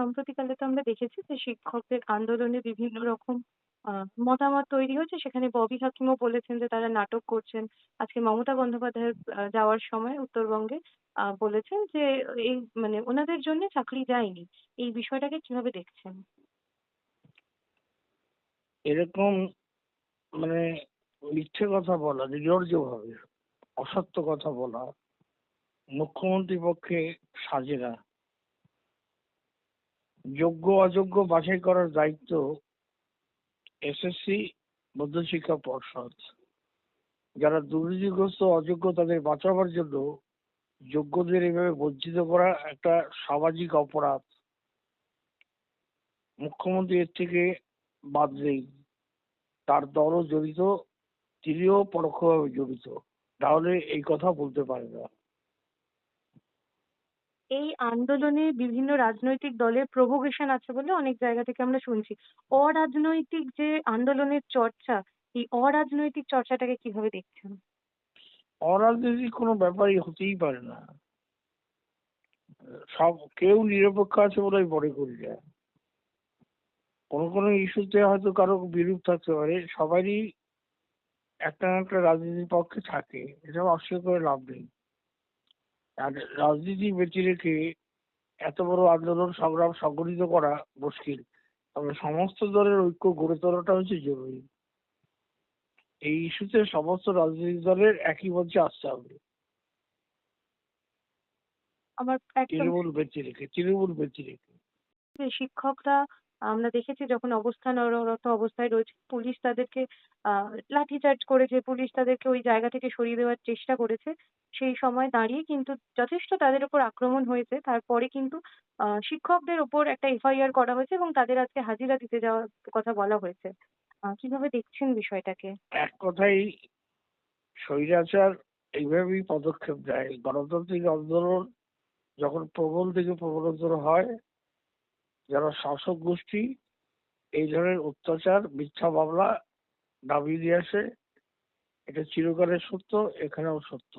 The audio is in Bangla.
সম্প্রতিকালে তো আমরা দেখেছি যে শিক্ষকদের আন্দোলনে বিভিন্ন রকম, আ, মতামত তৈরি হয়েছে। সেখানে ববি হাকিমও বলেছেন যে তারা নাটক করছেন। আজকে মমতা বন্দ্যোপাধ্যায় যাওয়ার সময় উত্তরবঙ্গে, আ, বলেছেন যে এই মানে ওনাদের জন্যে চাকরি যায়নি। এই বিষয়টাকে কীভাবে দেখছেন? এরকম মানে মিথ্যে কথা বলা নির্লজ্জভাবে অসত্য কথা বলা মুখ্যমন্ত্রী পক্ষে সাজে না যোগ্য, অযোগ্য বাছাই করার দায়িত্ব এসএসসি মধ্যশিক্ষা পর্ষদ। যারা দুর্নীতিগ্রস্ত, অযোগ্য তাদের বাঁচাবার জন্য যোগ্যদের এভাবে বঞ্চিত করা একটা সামাজিক অপরাধ। মুখ্যমন্ত্রী এর থেকে বাদ নেই। তার দলও জড়িত, তিনিও পরোক্ষভাবে জড়িত। তাহলে এই কথা বলতে পারে না। এই আন্দোলনে বিভিন্ন রাজনৈতিক দলের প্রভোকেশন আছে বলে অনেক জায়গা থেকে আমরা শুনছি। অরাজনৈতিক যে আন্দোলনের চর্চা, এই অরাজনৈতিক চর্চাটাকে কীভাবে দেখছেন? অরাজনৈতিক কোনো ব্যাপারই হতেই পারে না সব কেউ নিরপেক্ষ আছে বলে আমি মনে করি কোনো কোনো ইস্যুতে হয়তো কারও বিরূপ থাকতে পারে সবারই একটা না একটা রাজনীতির পক্ষে থাকে এটা অস্বীকার করে লাভ নেই আর রাজনীতি বেঁচে রেখে এত বড় আন্দোলন সংগ্রাম সংগঠিত করা মুশকিল। তবে সমস্ত দলের ঐক্য গড়ে তোলাটা হচ্ছে জরুরি। এই ইস্যুতে সমস্ত রাজনৈতিক দলের একই মঞ্চে আসতে হবে। আমার তৃণমূল বেঁচে রেখে তৃণমূল বেঁচে রেখে শিক্ষকরা আমরা দেখেছি যখন অবস্থানরত অবস্থায় রয়েছে পুলিশ তাদেরকে আ লাঠিচার্জ করেছে, পুলিশ তাদেরকে ওই জায়গা থেকে সরিয়ে দেওয়ার চেষ্টা করেছে। সেই সময় দাঁড়িয়ে কিন্তু যথেষ্ট তাদের উপর আক্রমণ হয়েছে। তারপরে কিন্তু আ শিক্ষকদের ওপর একটা এফআইআর করা হয়েছে এবং তাদের আজকে হাজিরা দিতে যাওয়ার কথা বলা হয়েছে। কীভাবে দেখছেন বিষয়টাকে? এক কথাই স্বৈরাচার এইভাবেই পদক্ষেপ নেয় গণতান্ত্রিক আন্দোলন যখন প্রবল থেকে প্রবলতর হয় যারা শাসক গোষ্ঠী এই ধরনের অত্যাচার, মিথ্যা মামলা নামিয়ে দিয়ে আসে, এটা চিরকালের সত্য, এখানেও সত্য।